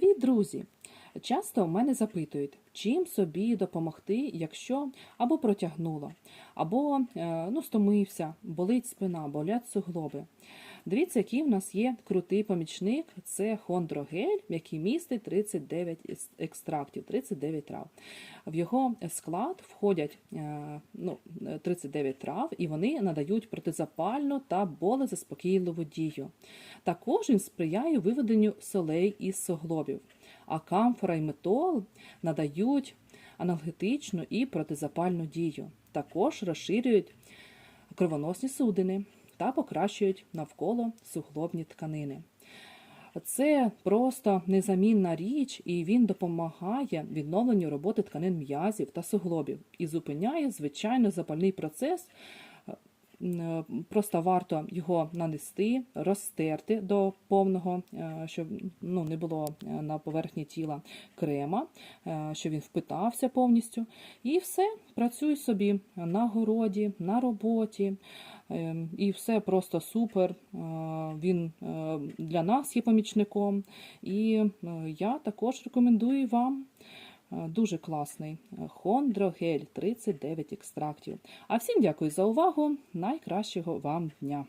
Привіт, друзі! Часто в мене запитують, чим собі допомогти, якщо або протягнуло, або е, ну, стомився, болить спина, болять суглоби. Дивіться, який в нас є крутий помічник. Це хондрогель, який містить 39 екстрактів, 39 трав. В його склад входять е, ну, 39 трав, і вони надають протизапальну та болезаспокійливу дію. Також він сприяє виведенню солей із суглобів, а камфора і метол надають аналгетичну і протизапальну дію. Також розширюють кровоносні судини та покращують навколо суглобні тканини. Це просто незамінна річ, і він допомагає відновленню роботи тканин м'язів та суглобів і зупиняє звичайно запальний процес. Е, Просто варто його нанести, розтерти до повного, е, щоб ну, не було е, на поверхні тіла крема, щоб він впитався повністю. І все, працюй собі на городі, на роботі. Е, І все просто супер. Він для нас є помічником. І я також рекомендую вам. Е, Дуже класний хондрогель 39 екстрактів. А всім дякую за увагу. Найкращого вам дня!